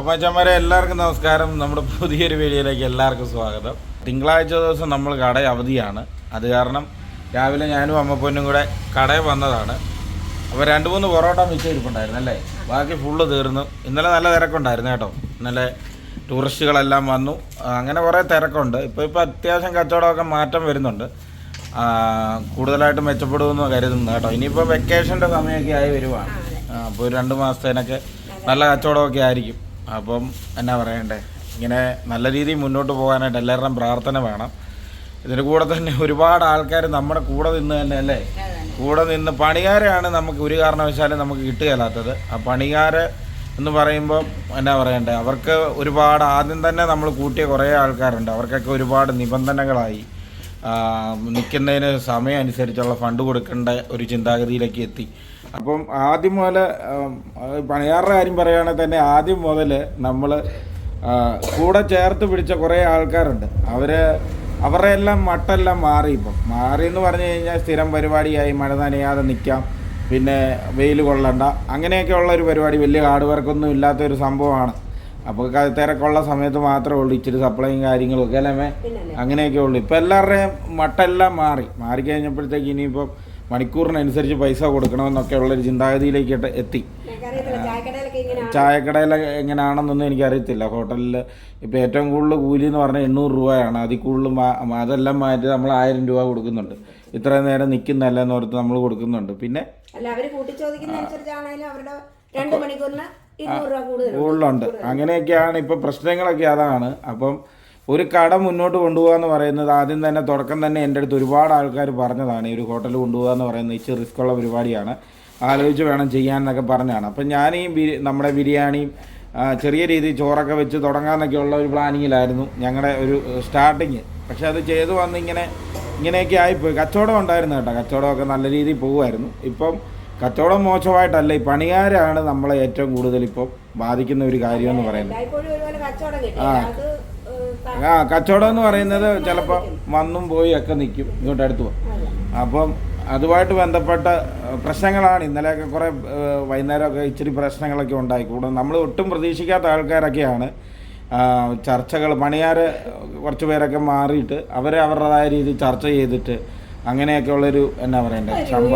മച്ചന്മാരെ എല്ലാവർക്കും നമസ്കാരം. നമ്മുടെ പുതിയൊരു വീഡിയോയിലേക്ക് എല്ലാവർക്കും സ്വാഗതം. തിങ്കളാഴ്ച ദിവസം നമ്മൾ കട അവധിയാണ്. അത് കാരണം രാവിലെ ഞാനും അമ്മപ്പൊന്നും കൂടെ കടയിൽ വന്നതാണ്. അപ്പോൾ രണ്ട് മൂന്ന് പൊറോട്ട മിച്ചിരിപ്പുണ്ടായിരുന്നു അല്ലേ? ബാക്കി ഫുള്ള് തീർന്നു. ഇന്നലെ നല്ല തിരക്കുണ്ടായിരുന്നു കേട്ടോ. ഇന്നലെ ടൂറിസ്റ്റുകളെല്ലാം വന്നു. അങ്ങനെ കുറേ തിരക്കുണ്ട്. ഇപ്പോൾ ഇപ്പോൾ അത്യാവശ്യം കച്ചവടമൊക്കെ മാറ്റം വരുന്നുണ്ട്. കൂടുതലായിട്ട് മെച്ചപ്പെടുമെന്ന് കരുതുന്നു കേട്ടോ. ഇനിയിപ്പോൾ വെക്കേഷന്റെ സമയമൊക്കെ ആയി വരുവാണ്. അപ്പോൾ ഒരു രണ്ട് മാസത്തേനൊക്കെ നല്ല കച്ചവടമൊക്കെ ആയിരിക്കും. അപ്പം എന്നാ പറയണ്ടേ? ഇങ്ങനെ നല്ല രീതിയിൽ മുന്നോട്ട് പോകാനായിട്ട് എല്ലാവരുടെയും പ്രാർത്ഥന വേണം. ഇതിന് കൂടെ തന്നെ ഒരുപാട് ആൾക്കാർ നമ്മുടെ കൂടെ നിന്ന് തന്നെ അല്ലേ? കൂടെ നിന്ന് പണികാരാണ് നമുക്ക് ഒരു കാരണവശാലും നമുക്ക് കിട്ടുകയില്ലാത്തത്. ആ പണികാര് എന്ന് പറയുമ്പോൾ എന്നാ പറയണ്ടേ? അവർക്ക് ഒരുപാട് ആദ്യം തന്നെ നമ്മൾ കൂട്ടിയ കുറേ ആൾക്കാരുണ്ട്. അവർക്കൊക്കെ ഒരുപാട് നിബന്ധനകളായി നിൽക്കുന്നതിന് സമയം അനുസരിച്ചുള്ള ഫണ്ട് കൊടുക്കേണ്ട ഒരു ചിന്താഗതിയിലേക്ക് എത്തി. അപ്പം ആദ്യം മുതൽ പണിയാറുടെ കാര്യം പറയുകയാണെങ്കിൽ തന്നെ ആദ്യം മുതൽ നമ്മൾ കൂടെ ചേർത്ത് പിടിച്ച കുറേ ആൾക്കാരുണ്ട്. അവർ അവരുടെ എല്ലാം മട്ടെല്ലാം മാറി ഇപ്പം. മാറി എന്ന് പറഞ്ഞു കഴിഞ്ഞാൽ സ്ഥിരം പരിപാടിയായി മഴ നനയാതെ നിൽക്കാം പിന്നെ വെയിൽ കൊള്ളണ്ട. അങ്ങനെയൊക്കെ ഉള്ള ഒരു പരിപാടി വലിയ ഹാർഡ് വർക്കൊന്നും ഇല്ലാത്തൊരു സംഭവമാണ്. അപ്പോൾ തിരക്കുള്ള സമയത്ത് മാത്രമേ ഉള്ളൂ ഇച്ചിരി സപ്ലൈയും കാര്യങ്ങളും ഒക്കെ അല്ലേ അങ്ങനെയൊക്കെ ഉള്ളൂ. ഇപ്പം എല്ലാവരുടെയും മട്ടെല്ലാം മാറി. മാറിക്കഴിഞ്ഞപ്പോഴത്തേക്ക് ഇനിയിപ്പം മണിക്കൂറിനനുസരിച്ച് പൈസ കൊടുക്കണമെന്നൊക്കെ ഉള്ളൊരു ചിന്താഗതിയിലേക്ക് എത്ത- ചായക്കടയിൽ എങ്ങനെയാണെന്നൊന്നും എനിക്കറിയത്തില്ല. ഹോട്ടലിൽ ഇപ്പോൾ ഏറ്റവും കൂടുതൽ കൂലി എന്ന് പറഞ്ഞാൽ എണ്ണൂറ് രൂപയാണ്. അതിൽ കൂടുതൽ അതെല്ലാം മാറ്റി നമ്മൾ ആയിരം രൂപ കൊടുക്കുന്നുണ്ട്. ഇത്രയും നേരം നിൽക്കുന്നതല്ല എന്ന് ഓർത്ത് നമ്മൾ കൊടുക്കുന്നുണ്ട്. പിന്നെ കൂടുതലുണ്ട്. അങ്ങനെയൊക്കെയാണ് ഇപ്പം പ്രശ്നങ്ങളൊക്കെ. അതാണ്. അപ്പം ഒരു കട മുന്നോട്ട് കൊണ്ടുപോകാന്ന് പറയുന്നത് ആദ്യം തന്നെ തുടക്കം തന്നെ എന്റെ അടുത്ത് ഒരുപാട് ആൾക്കാർ പറഞ്ഞതാണ് ഈ ഒരു ഹോട്ടൽ കൊണ്ടുപോകുക എന്ന് പറയുന്നത് ഇച്ചിരി റിസ്ക് ഉള്ള പരിപാടിയാണ്. ആലോചിച്ച് വേണം ചെയ്യാൻ എന്നൊക്കെ പറഞ്ഞാണ് അപ്പം ഞാൻ ഈ ബിരി നമ്മുടെ ബിരിയാണിയും ചെറിയ രീതിയിൽ ചോറൊക്കെ വെച്ച് തുടങ്ങാമെന്നൊക്കെ ഉള്ള ഒരു പ്ലാനിങ്ങിലായിരുന്നു ഞങ്ങളുടെ ഒരു സ്റ്റാർട്ടിങ് പക്ഷെ അത് ചെയ്തു വന്ന് ഇങ്ങനെ ഇങ്ങനെയൊക്കെ ആയിപ്പോയി. കച്ചവടം ഉണ്ടായിരുന്നു കേട്ടോ. കച്ചവടമൊക്കെ നല്ല രീതിയിൽ പോകുമായിരുന്നു. ഇപ്പം കച്ചവടം മോശമായിട്ടല്ല ഈ പണിക്കാരാണ് നമ്മളെ ഏറ്റവും കൂടുതൽ ഇപ്പം ബാധിക്കുന്ന ഒരു കാര്യം എന്ന് പറയുന്നത്. എല്ലായ്പ്പോഴും ആ കച്ചവടം എന്ന് പറയുന്നത് ചിലപ്പോൾ വന്നും പോയി ഒക്കെ നിൽക്കും ഇങ്ങോട്ട് അടുത്ത് പോകും അപ്പം അതുമായിട്ട് ബന്ധപ്പെട്ട പ്രശ്നങ്ങളാണ്. ഇന്നലെയൊക്കെ കുറേ വൈകുന്നേരമൊക്കെ ഇച്ചിരി പ്രശ്നങ്ങളൊക്കെ ഉണ്ടായി. കൂടുതൽ നമ്മൾ ഒട്ടും പ്രതീക്ഷിക്കാത്ത ആൾക്കാരൊക്കെയാണ്. ചർച്ചകൾ പണിയാർ കുറച്ച് പേരൊക്കെ മാറിയിട്ട് അവരെ അവരുടേതായ രീതിയിൽ ചർച്ച ചെയ്തിട്ട് അങ്ങനെയൊക്കെ ഉള്ളൊരു എന്നാ പറയണ്ടേ ശമ്പ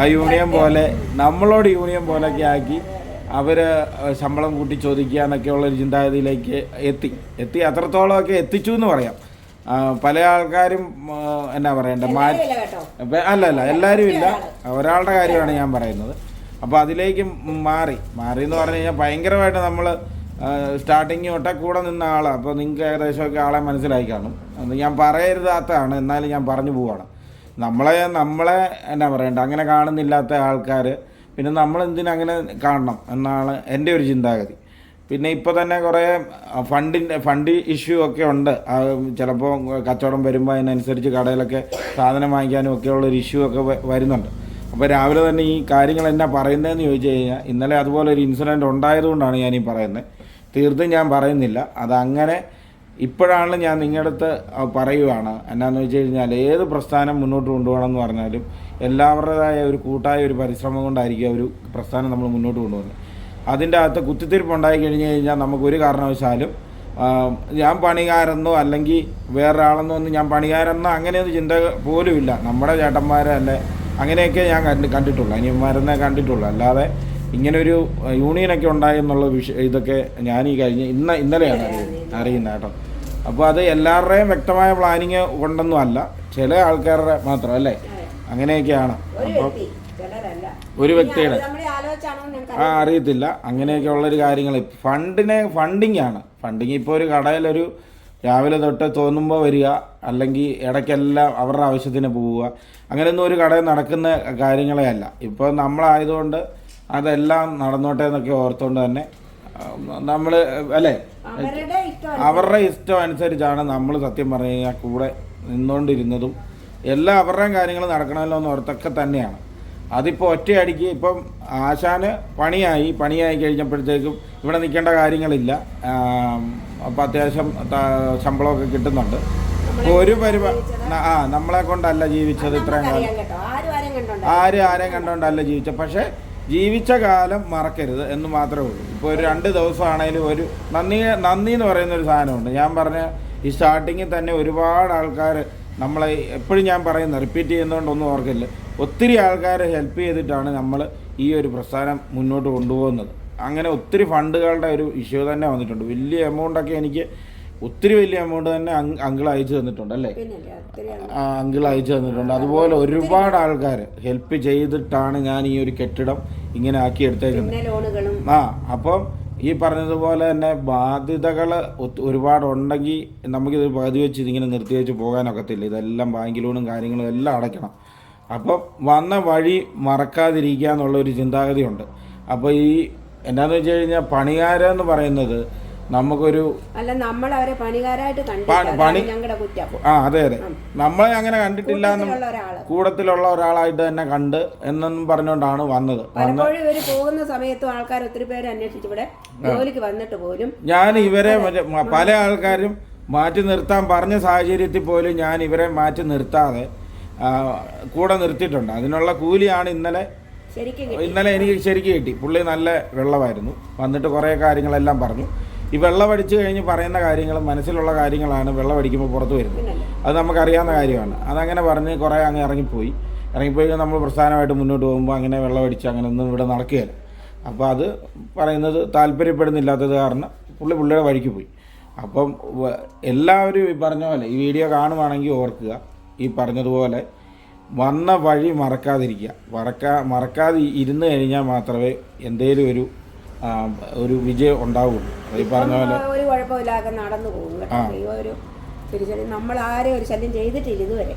ആ യൂണിയൻ പോലെ. നമ്മളോട് യൂണിയൻ പോലെയൊക്കെ ആക്കി അവർ ശമ്പളം കൂട്ടി ചോദിക്കുക എന്നൊക്കെ ഉള്ളൊരു ചിന്താഗതിയിലേക്ക് എത്തി. എത്തി അത്രത്തോളമൊക്കെ എത്തിച്ചു എന്ന് പറയാം. പല ആൾക്കാരും എന്നാ പറയണ്ടേ മാറ്റി അല്ല അല്ല എല്ലാവരും ഇല്ല. ഒരാളുടെ കാര്യമാണ് ഞാൻ പറയുന്നത്. അപ്പോൾ അതിലേക്ക് മാറി. മാറി എന്ന് പറഞ്ഞു കഴിഞ്ഞാൽ ഭയങ്കരമായിട്ട് നമ്മൾ സ്റ്റാർട്ടിങ് തൊട്ടേ കൂടെ നിന്ന ആളാണ് അപ്പോൾ നിങ്ങൾക്ക് ഏകദേശമൊക്കെ ആളെ മനസ്സിലായി കാണും. അത് ഞാൻ പറയരുതാത്തതാണ്. എന്നാലും ഞാൻ പറഞ്ഞു പോവാണ്. നമ്മളെ നമ്മളെ എന്നാ പറയണ്ട അങ്ങനെ കാണുന്നില്ലാത്ത ആൾക്കാർ പിന്നെ നമ്മൾ എന്തിനങ്ങനെ കാണണം എന്നാണ് എന്റെ ഒരു ചിന്താഗതി. പിന്നെ ഇപ്പോൾ തന്നെ കുറേ ഫണ്ടിന്റെ ഫണ്ട് ഇഷ്യൂ ഒക്കെ ഉണ്ട്. ചിലപ്പോൾ കച്ചവടം വരുമ്പോൾ അതിനനുസരിച്ച് കടയിലൊക്കെ സാധനം വാങ്ങിക്കാനും ഒക്കെ ഉള്ളൊരു ഇഷ്യൂ ഒക്കെ വരുന്നുണ്ട്. അപ്പോൾ രാവിലെ തന്നെ ഈ കാര്യങ്ങൾ എന്നാ പറയുന്നതെന്ന് ചോദിച്ചു കഴിഞ്ഞാൽ ഇന്നലെ അതുപോലെ ഒരു ഇൻസിഡന്റ് ഉണ്ടായതുകൊണ്ടാണ് ഞാൻ പറയുന്നത് തീർത്തും ഞാൻ പറയുന്നില്ല. അതങ്ങനെ ഇപ്പോഴാണ് ഞാൻ നിങ്ങളുടെ അടുത്ത് പറയുവാണ്. എന്നാന്ന് വെച്ച് കഴിഞ്ഞാൽ ഏത് പ്രസ്ഥാനം മുന്നോട്ട് കൊണ്ടുപോകണം എന്ന് പറഞ്ഞാലും എല്ലാവരുടേതായ ഒരു കൂട്ടായ ഒരു പരിശ്രമം കൊണ്ടായിരിക്കും ഒരു പ്രസ്ഥാനം നമ്മൾ മുന്നോട്ട് കൊണ്ടുപോകുന്നത്. അതിന്റെ അകത്ത് കുത്തിത്തിരിപ്പ് ഉണ്ടായി കഴിഞ്ഞ് കഴിഞ്ഞാൽ നമുക്ക് ഒരു കാരണവശാലും ഞാൻ പണികാരെന്നോ അല്ലെങ്കിൽ വേറൊരാളെന്നോ ഒന്നും ഞാൻ പണികാരെന്നോ അങ്ങനെയൊന്നും ചിന്ത പോലും ഇല്ല നമ്മുടെ ചേട്ടന്മാരെ അല്ലെ അങ്ങനെയൊക്കെ ഞാൻ കണ്ട് കണ്ടിട്ടുള്ളൂ. അനിയന്മാരെന്നേ കണ്ടിട്ടുള്ളൂ. അല്ലാതെ ഇങ്ങനൊരു യൂണിയനൊക്കെ ഉണ്ടായെന്നുള്ള വിഷ ഇതൊക്കെ ഞാൻ ഈ കഴിഞ്ഞ ഇന്ന ഇന്നലെയാണ് അറിയുന്നത്. അറിയുന്നത് കേട്ടോ. അപ്പോൾ അത് എല്ലാവരുടെയും വ്യക്തമായ പ്ലാനിങ് കൊണ്ടൊന്നും അല്ല. ചില ആൾക്കാരുടെ മാത്രം അല്ലേ? അങ്ങനെയൊക്കെയാണ്. അപ്പം ഒരു വ്യക്തിയുടെ ആ അറിയത്തില്ല. അങ്ങനെയൊക്കെ ഉള്ളൊരു കാര്യങ്ങൾ ഫണ്ടിനെ ഫണ്ടിങ് ആണ് ഫണ്ടിങ് ഇപ്പോൾ ഒരു കടയിലൊരു രാവിലെ തൊട്ട് തോന്നുമ്പോൾ വരിക അല്ലെങ്കിൽ ഇടയ്ക്കെല്ലാം അവരുടെ ആവശ്യത്തിന് പോവുക. അങ്ങനെയൊന്നും ഒരു കടയിൽ നടക്കുന്ന കാര്യങ്ങളെ അല്ല. ഇപ്പോൾ നമ്മളായതുകൊണ്ട് അതെല്ലാം നടന്നോട്ടെ എന്നൊക്കെ ഓർത്തുകൊണ്ട് തന്നെ നമ്മൾ അല്ലേ? അവരുടെ ഇഷ്ടം അനുസരിച്ചാണ് നമ്മൾ സത്യം പറഞ്ഞു കഴിഞ്ഞാൽ കൂടെ നിന്നുകൊണ്ടിരുന്നതും എല്ലാം അവരുടെയും കാര്യങ്ങൾ നടക്കണമല്ലോ എന്ന് ഓർത്തൊക്കെ തന്നെയാണ്. അതിപ്പോൾ ഒറ്റയടിക്ക് ഇപ്പം ആശാന് പണിയായി. പണിയായി കഴിഞ്ഞപ്പോഴത്തേക്കും ഇവിടെ നിൽക്കേണ്ട കാര്യങ്ങളില്ല. അപ്പം അത്യാവശ്യം ശമ്പളമൊക്കെ കിട്ടുന്നുണ്ട്. ഒരു പരിപാടി ആ നമ്മളെ കൊണ്ടല്ല ജീവിച്ചത് ഇത്രയും കാലം. ആരും ആരെയും കണ്ടുകൊണ്ടല്ല. ജീവിച്ചത്. പക്ഷേ ജീവിച്ച കാലം മറക്കരുത് എന്ന് മാത്രമേ ഉള്ളൂ. ഇപ്പോൾ ഒരു രണ്ട് ദിവസമാണെങ്കിലും ഒരു നന്ദി നന്ദി എന്ന് പറയുന്ന ഒരു സാധനമുണ്ട്. ഞാൻ പറഞ്ഞ ഈ സ്റ്റാർട്ടിങ്ങിൽ തന്നെ ഒരുപാട് ആൾക്കാർ നമ്മളെ എപ്പോഴും ഞാൻ പറയുന്നത് റിപ്പീറ്റ് ചെയ്യുന്നതുകൊണ്ടൊന്നും ഓർക്കില്ല ഒത്തിരി ആൾക്കാരെ ഹെൽപ്പ് ചെയ്തിട്ടാണ് നമ്മൾ ഈ ഒരു പ്രസ്ഥാനം മുന്നോട്ട് കൊണ്ടുപോകുന്നത്. അങ്ങനെ ഒത്തിരി ഫണ്ടുകളുടെ ഒരു ഇഷ്യൂ തന്നെ വന്നിട്ടുണ്ട്. വലിയ എമൗണ്ടൊക്കെ എനിക്ക് ഒത്തിരി വലിയ എമൗണ്ട് തന്നെ അങ്കിൾ അയച്ചു തന്നിട്ടുണ്ട് അല്ലേ? അങ്കിൾ അയച്ചു തന്നിട്ടുണ്ട്. അതുപോലെ ഒരുപാട് ആൾക്കാർ ഹെൽപ്പ് ചെയ്തിട്ടാണ് ഞാൻ ഈ ഒരു കെട്ടിടം ഇങ്ങനെ ആക്കി എടുത്തേക്കുന്നത്. ആ അപ്പം ഈ പറഞ്ഞതുപോലെ തന്നെ ബാധ്യതകൾ ഒരുപാട് ഉണ്ടെങ്കിൽ നമുക്കിത് പകുതി വെച്ച് ഇതിങ്ങനെ നിർത്തി വെച്ച് പോകാനൊക്കത്തില്ല. ഇതെല്ലാം ബാങ്ക് ലോണും കാര്യങ്ങളും എല്ലാം അടയ്ക്കണം. അപ്പം വന്ന വഴി മറക്കാതിരിക്കുക എന്നുള്ളൊരു ചിന്താഗതിയുണ്ട്. അപ്പോൾ ഈ എന്നാന്ന് വെച്ച് കഴിഞ്ഞാൽ പണികാരെന്ന് പറയുന്നത് നമുക്കൊരു അല്ല നമ്മൾ അവരെ പണികാരായിട്ട് പണി- ആ അതെ അതെ. നമ്മളെ അങ്ങനെ കണ്ടിട്ടില്ല കൂടത്തിലുള്ള ഒരാളായിട്ട് തന്നെ കണ്ട് എന്നൊന്നും പറഞ്ഞുകൊണ്ടാണ് വന്നത്. പലപ്പോഴും ഇവർ പോകുന്ന സമയത്തും ആൾക്കാർ ഒത്തിരി പേര് അന്വേഷിച്ച് ഇവിടെ ജോലിക്ക് വന്നിട്ട് പോലും ഞാൻ ഇവരെ പല ആൾക്കാരും മാറ്റി നിർത്താൻ പറഞ്ഞ സാഹചര്യത്തിൽ പോലും ഞാൻ ഇവരെ മാറ്റി നിർത്താതെ കൂടെ നിർത്തിയിട്ടുണ്ട്. അതിനുള്ള കൂലിയാണ് ഇന്നലെ. ഇന്നലെ എനിക്ക് ശരിക്കും കിട്ടി. പുള്ളി നല്ല വെള്ളമായിരുന്നു. വന്നിട്ട് കുറേ കാര്യങ്ങളെല്ലാം പറഞ്ഞു. ഈ വെള്ളമടിച്ചു കഴിഞ്ഞ് പറയുന്ന കാര്യങ്ങൾ മനസ്സിലുള്ള കാര്യങ്ങളാണ് വെള്ളമടിക്കുമ്പോൾ പുറത്ത് വരുന്നത്. അത് നമുക്കറിയാവുന്ന കാര്യമാണ്. അതങ്ങനെ പറഞ്ഞ് കുറേ അങ്ങ് ഇറങ്ങിപ്പോയി. ഇറങ്ങിപ്പോയി നമ്മൾ പ്രസ്ഥാനമായിട്ട് മുന്നോട്ട് പോകുമ്പോൾ അങ്ങനെ വെള്ളമടിച്ച് അങ്ങനെ ഒന്നും ഇവിടെ നടക്കുകയില്ല അപ്പോൾ അത് പറയുന്നത് താല്പര്യപ്പെടുന്നില്ലാത്തത് കാരണം പുള്ളി പുള്ളിയുടെ വഴിക്ക് പോയി. അപ്പം എല്ലാവരും ഈ പറഞ്ഞ പോലെ ഈ വീഡിയോ കാണുവാണെങ്കിൽ ഓർക്കുക. ഈ പറഞ്ഞതുപോലെ വന്ന വഴി മറക്കാതിരിക്കുക. മറക്കാ മറക്കാതെ ഇരുന്ന് കഴിഞ്ഞാൽ മാത്രമേ എന്തേലും ഒരു ഒരു വിജയം ഉണ്ടാവുള്ളൂ ഈ പറഞ്ഞ പോലെ ഒരു കുഴപ്പമില്ലാതെ നടന്നു പോകും കേട്ടോ. ദൈവം ഒരു തിരിച്ചടി നമ്മൾ ആരെയും ഒരു ശല്യം ചെയ്തിട്ടില്ല ഇതുവരെ.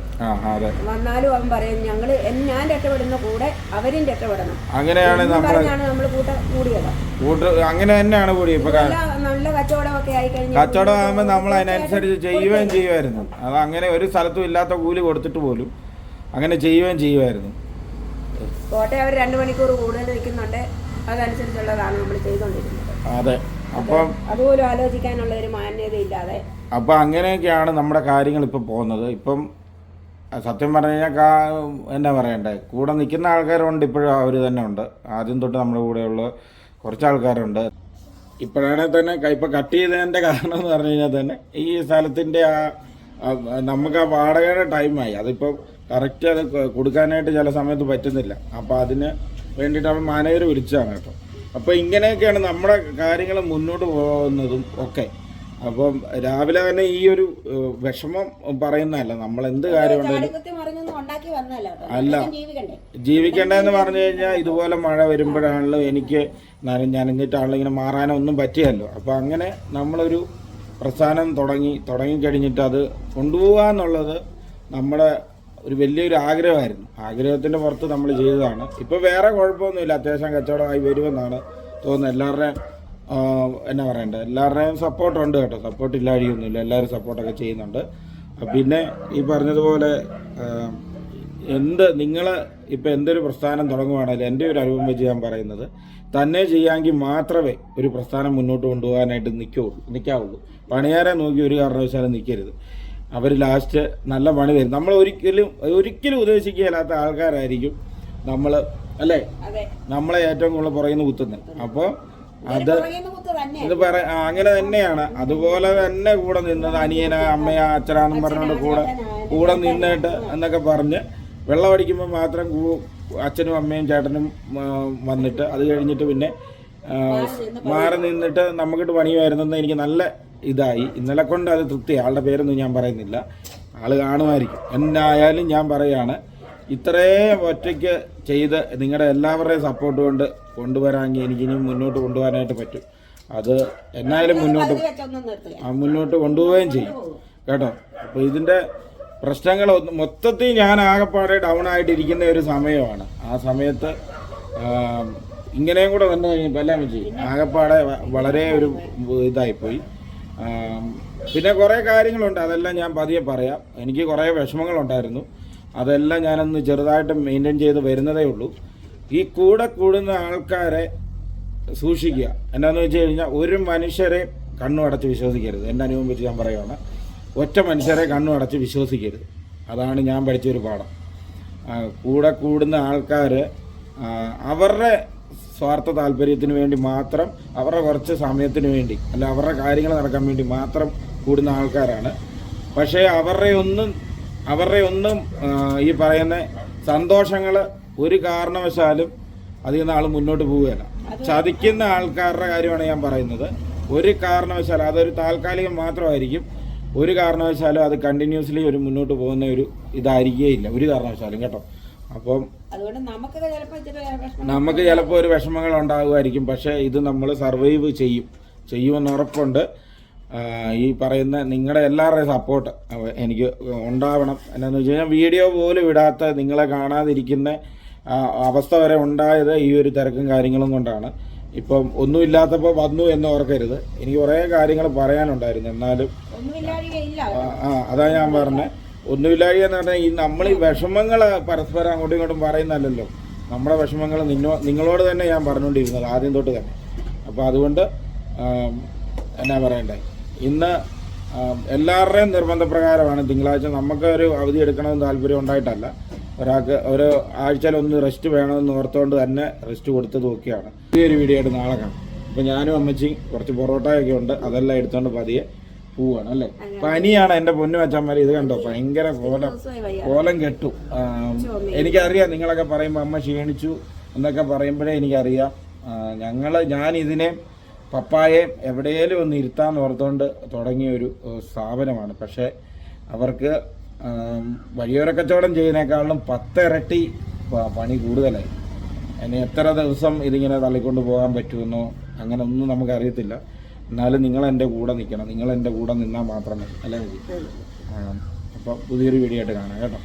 വന്നാലും അവൻ പറയും ഞങ്ങൾ ഞാൻ രക്ഷപ്പെടുന്ന കൂടെ അവരും രക്ഷപ്പെടണം. അങ്ങനെയാണ് നമ്മൾ കൂട്ട കൂടിയത്. കൂട്ട് അങ്ങനെ തന്നെയാണ് കൂടി ഇപ്പൊ നല്ല നല്ല കച്ചവടമൊക്കെ ആയി കഴിഞ്ഞു കച്ചവടം ആകുമ്പോൾ നമ്മൾ അതിനനുസരിച്ച് ചെയ്യുകയും ചെയ്യുമായിരുന്നു. അത് അങ്ങനെ ഒരു സ്ഥലത്തും ഇല്ലാത്ത കൂലി കൊടുത്തിട്ട് പോലും അങ്ങനെ ചെയ്യുകയും ചെയ്യുമായിരുന്നു. കോട്ടയം അവർ രണ്ട് മണിക്കൂർ കൂടുതൽ നിൽക്കുന്നുണ്ട്. അതനുസരിച്ചുള്ളതാണ് നമ്മൾ ചെയ്തുകൊണ്ടിരുന്നത്. അതെ. അപ്പം അതുപോലും ആലോചിക്കാനുള്ള ഒരു മാന്യത ഇല്ലാതെ അപ്പം അങ്ങനെയൊക്കെയാണ് നമ്മുടെ കാര്യങ്ങൾ ഇപ്പോൾ പോകുന്നത്. ഇപ്പം സത്യം പറഞ്ഞു കഴിഞ്ഞാൽ കാ എന്നാ പറയണ്ടേ? കൂടെ നിൽക്കുന്ന ആൾക്കാരുണ്ട് ഇപ്പോഴും അവർ തന്നെ ഉണ്ട്. ആദ്യം തൊട്ട് നമ്മുടെ കൂടെയുള്ള കുറച്ച് ആൾക്കാരുണ്ട്. ഇപ്പോഴാണെങ്കിൽ തന്നെ ഇപ്പം കട്ട് ചെയ്തതിന്റെ കാരണം എന്ന് പറഞ്ഞു കഴിഞ്ഞാൽ തന്നെ ഈ സ്ഥലത്തിന്റെ ആ ആ, നമുക്ക് ആ വാടകയുടെ ടൈമായി അതിപ്പോൾ കറക്റ്റ് അത് കൊടുക്കാനായിട്ട് ചില സമയത്ത് പറ്റുന്നില്ല. അപ്പോൾ അതിന് വേണ്ടിയിട്ട് അവൻ മാനേജർ വിളിച്ചതാണ് കേട്ടോ. അപ്പോൾ ഇങ്ങനെയൊക്കെയാണ് നമ്മുടെ കാര്യങ്ങൾ മുന്നോട്ട് പോകുന്നതും ഒക്കെ. അപ്പം രാവിലെ തന്നെ ഈ ഒരു വിഷമം പറയുന്നതല്ല. നമ്മൾ എന്ത് കാര്യമുണ്ടെങ്കിലും. അല്ല. ജീവിക്കേണ്ടതെന്ന് പറഞ്ഞു കഴിഞ്ഞാൽ ഇതുപോലെ മഴ വരുമ്പോഴാണല്ലോ എനിക്ക് നന- നനഞ്ഞിട്ടാണല്ലോ ഇങ്ങനെ മാറാനോ ഒന്നും പറ്റിയല്ലോ. അപ്പോൾ അങ്ങനെ നമ്മളൊരു പ്രസ്ഥാനം തുടങ്ങി തുടങ്ങിക്കഴിഞ്ഞിട്ട് അത് കൊണ്ടുപോകാന്നുള്ളത് നമ്മുടെ ഒരു വലിയൊരു ആഗ്രഹമായിരുന്നു. ആഗ്രഹത്തിന്റെ പുറത്ത് നമ്മൾ ചെയ്തതാണ്. ഇപ്പോൾ വേറെ കുഴപ്പമൊന്നുമില്ല. അത്യാവശ്യം കച്ചവടമായി വരുമെന്നാണ് തോന്നുന്നത്. എല്ലാവരുടെയും എന്നാ പറയണ്ടേ? എല്ലാവരുടെയും സപ്പോർട്ടുണ്ട് കേട്ടോ. സപ്പോർട്ട് ഇല്ലാഴിയൊന്നുമില്ല എല്ലാവരും സപ്പോർട്ടൊക്കെ ചെയ്യുന്നുണ്ട്. പിന്നെ ഈ പറഞ്ഞതുപോലെ എന്ത് നിങ്ങൾ ഇപ്പം എന്തൊരു പ്രസ്ഥാനം തുടങ്ങുവാണെങ്കിലും എന്റെ ഒരു അനുഭവം വെച്ച് ഞാൻ പറയുന്നത് തന്നെ ചെയ്യാമെങ്കിൽ മാത്രമേ ഒരു പ്രസ്ഥാനം മുന്നോട്ട് കൊണ്ടുപോകാനായിട്ട് നിൽക്കുള്ളൂ നിൽക്കാവുള്ളൂ. പണിയാരെ നോക്കി ഒരു കാരണവശാലും നിൽക്കരുത്. അവർ ലാസ്റ്റ് നല്ല പണി തരും. നമ്മൾ ഒരിക്കലും ഒരിക്കലും ഉദ്ദേശിക്കാത്ത ആൾക്കാരായിരിക്കും നമ്മൾ അല്ലേ? നമ്മളെ ഏറ്റവും കൂടുതൽ പുറകുന്ന കുത്തുന്നത്. അപ്പോൾ അത് ഇത് പറ അങ്ങനെ തന്നെയാണ്. അതുപോലെ തന്നെ കൂടെ നിന്നത് അനിയന അമ്മയ അച്ഛനാന്നും പറഞ്ഞുകൊണ്ട് കൂടെ കൂടെ നിന്നിട്ട് എന്നൊക്കെ പറഞ്ഞ് വെള്ളമടിക്കുമ്പോൾ മാത്രം അച്ഛനും അമ്മയും ചേട്ടനും വന്നിട്ട് അത് കഴിഞ്ഞിട്ട് പിന്നെ മാറി നിന്നിട്ട് നമുക്കിട്ട് പണിയുമായിരുന്നെന്ന് എനിക്ക് നല്ല ഇതായി. ഇന്നലെ കൊണ്ട് അത് തൃപ്തി. ആളുടെ പേരൊന്നും ഞാൻ പറയുന്നില്ല. ആൾ കാണുമായിരിക്കും. എന്നായാലും ഞാൻ പറയാണ് ഇത്രയും ഒറ്റയ്ക്ക് ചെയ്ത് നിങ്ങളുടെ എല്ലാവരുടെയും സപ്പോർട്ട് കൊണ്ട് കൊണ്ടുവരാമെങ്കിൽ എനിക്കിനി മുന്നോട്ട് കൊണ്ടുപോകാനായിട്ട് പറ്റും. അത് എന്നായാലും മുന്നോട്ട് മുന്നോട്ട് കൊണ്ടുപോവുകയും ചെയ്യും. കേട്ടോ? അപ്പോൾ ഇതിന്റെ പ്രശ്നങ്ങൾ മൊത്തത്തിൽ ഞാൻ ആകെപ്പാടെ ഡൗൺ ആയിട്ടിരിക്കുന്ന ഒരു സമയമാണ്. ആ സമയത്ത് ഇങ്ങനെയും കൂടെ വന്നു കഴിഞ്ഞപ്പോൾ എല്ലാം ചെയ്യും ആകെപ്പാടെ വളരെ ഒരു ഇതായിപ്പോയി. പിന്നെ കുറേ കാര്യങ്ങളുണ്ട്. അതെല്ലാം ഞാൻ പതിയെ പറയാം. എനിക്ക് കുറേ വിഷമങ്ങളുണ്ടായിരുന്നു. അതെല്ലാം ഞാനൊന്ന് ചെറുതായിട്ട് മെയിന്റെയിൻ ചെയ്ത് വരുന്നതേ ഉള്ളൂ. ഈ കൂടെ കൂടുന്ന ആൾക്കാരെ സൂക്ഷിക്കുക. എന്നാന്ന് വെച്ച് കഴിഞ്ഞാൽ ഒരു മനുഷ്യരെ കണ്ണു അടച്ച് വിശ്വസിക്കരുത്. എന്റെ അനുഭവം വെച്ച് ഞാൻ പറയുകയാണ് ഒറ്റ മനുഷ്യരെ കണ്ണു അടച്ച് വിശ്വസിക്കരുത്. അതാണ് ഞാൻ പഠിച്ചൊരു പാഠം. കൂടെ കൂടുന്ന ആൾക്കാർ അവരുടെ സ്വാർത്ഥ താല്പര്യത്തിന് വേണ്ടി മാത്രം അവരുടെ കുറച്ച് സമയത്തിന് വേണ്ടി അല്ല അവരുടെ കാര്യങ്ങൾ നടക്കാൻ വേണ്ടി മാത്രം കൂടുന്ന ആൾക്കാരാണ്. പക്ഷേ അവരുടെ ഒന്നും അവരുടെ ഒന്നും ഈ പറയുന്ന സന്തോഷങ്ങൾ ഒരു കാരണവശാലും അധികം നാൾ മുന്നോട്ട് പോവുകയല്ല. ചതിക്കുന്ന ആൾക്കാരുടെ കാര്യമാണ് ഞാൻ പറയുന്നത്. ഒരു കാരണവശാലും അതൊരു താൽക്കാലികം മാത്രമായിരിക്കും. ഒരു കാരണവശാലും അത് കണ്ടിന്യൂസ്ലി ഒരു മുന്നോട്ട് പോകുന്ന ഒരു ഇതായിരിക്കുകയില്ല ഒരു കാരണവശാലും കേട്ടോ. അപ്പം നമുക്ക് ചിലപ്പോൾ ഒരു വിഷമങ്ങൾ ഉണ്ടാകുമായിരിക്കും. പക്ഷേ ഇത് നമ്മൾ സർവൈവ് ചെയ്യും. ചെയ്യുമെന്ന് ഉറപ്പുണ്ട്. ഈ പറയുന്ന നിങ്ങളുടെ എല്ലാവരുടെയും സപ്പോർട്ട് എനിക്ക് ഉണ്ടാവണം. എന്നാന്ന് വെച്ച് കഴിഞ്ഞാൽ വീഡിയോ പോലും ഇടാത്ത നിങ്ങളെ കാണാതിരിക്കുന്ന അവസ്ഥ വരെ ഉണ്ടായത് ഈ ഒരു തിരക്കും കാര്യങ്ങളും കൊണ്ടാണ്. ഇപ്പം ഒന്നുമില്ലാത്തപ്പോൾ വന്നു എന്ന് ഓർക്കരുത്. എനിക്ക് കുറേ കാര്യങ്ങൾ പറയാനുണ്ടായിരുന്നു. എന്നാലും ആ, ആ അതാ ഞാൻ പറഞ്ഞത് ഒന്നുമില്ലായി എന്ന് പറഞ്ഞാൽ ഈ നമ്മൾ ഈ വിഷമങ്ങൾ പരസ്പരം അങ്ങോട്ടും ഇങ്ങോട്ടും പറയുന്നതല്ലല്ലോ. നമ്മുടെ വിഷമങ്ങൾ നിന്നോ നിങ്ങളോട് തന്നെ ഞാൻ പറഞ്ഞുകൊണ്ടിരുന്നത് ആദ്യം തൊട്ട് തന്നെ. അപ്പോൾ അതുകൊണ്ട് എന്നാ പറയണ്ടേ? ഇന്ന് എല്ലാവരുടെയും നിർബന്ധപ്രകാരമാണ് തിങ്കളാഴ്ച നമുക്ക് ഒരു അവധി എടുക്കണമെന്ന് താല്പര്യം ഉണ്ടായിട്ടല്ല. ഒരാൾക്ക് ഒരു ആഴ്ചയിൽ ഒന്ന് റെസ്റ്റ് വേണമെന്ന് ഓർത്തുകൊണ്ട് തന്നെ റെസ്റ്റ് കൊടുത്ത് നോക്കിയാണ്. ഈ ഒരു വീഡിയോ ആയിട്ട് നാളെ കാണാം. അപ്പോൾ ഞാനും അമ്മച്ചിയും കുറച്ച് പൊറോട്ടയൊക്കെ ഉണ്ട്. അതെല്ലാം എടുത്തുകൊണ്ട് പതിയെ പോവാണ് അല്ലേ? പനിയാണ് എന്റെ പൊന്നു വെച്ചാൽ ഇത് കണ്ടോ? ഭയങ്കര കോലം കോലം കെട്ടു. എനിക്കറിയാം നിങ്ങളൊക്കെ പറയുമ്പോൾ അമ്മ ക്ഷീണിച്ചു എന്നൊക്കെ പറയുമ്പോഴേ എനിക്കറിയാം. ഞങ്ങൾ ഞാൻ ഇതിനെ പപ്പായെ എവിടെയെങ്കിലും ഒന്ന് ഇരുത്താന്ന് ഓർത്തുകൊണ്ട് തുടങ്ങിയ ഒരു സ്ഥാപനമാണ്. പക്ഷേ അവർക്ക് വലിയൊരു വഴിയോര കച്ചവടം ചെയ്യുന്നതിനേക്കാളും പത്തിരട്ടി പണി കൂടുതലായി. ഇനി എത്ര ദിവസം ഇതിങ്ങനെ തള്ളിക്കൊണ്ട് പോകാൻ പറ്റുമെന്നോ അങ്ങനെ ഒന്നും നമുക്കറിയത്തില്ല. എന്നാലും നിങ്ങൾ എന്റെ കൂടെ നിൽക്കണം നിങ്ങൾ എന്റെ കൂടെ നിന്നാൽ മാത്രമേ അല്ലേ? അപ്പോൾ പുതിയൊരു വീഡിയോ ആയിട്ട് കാണാം കേട്ടോ.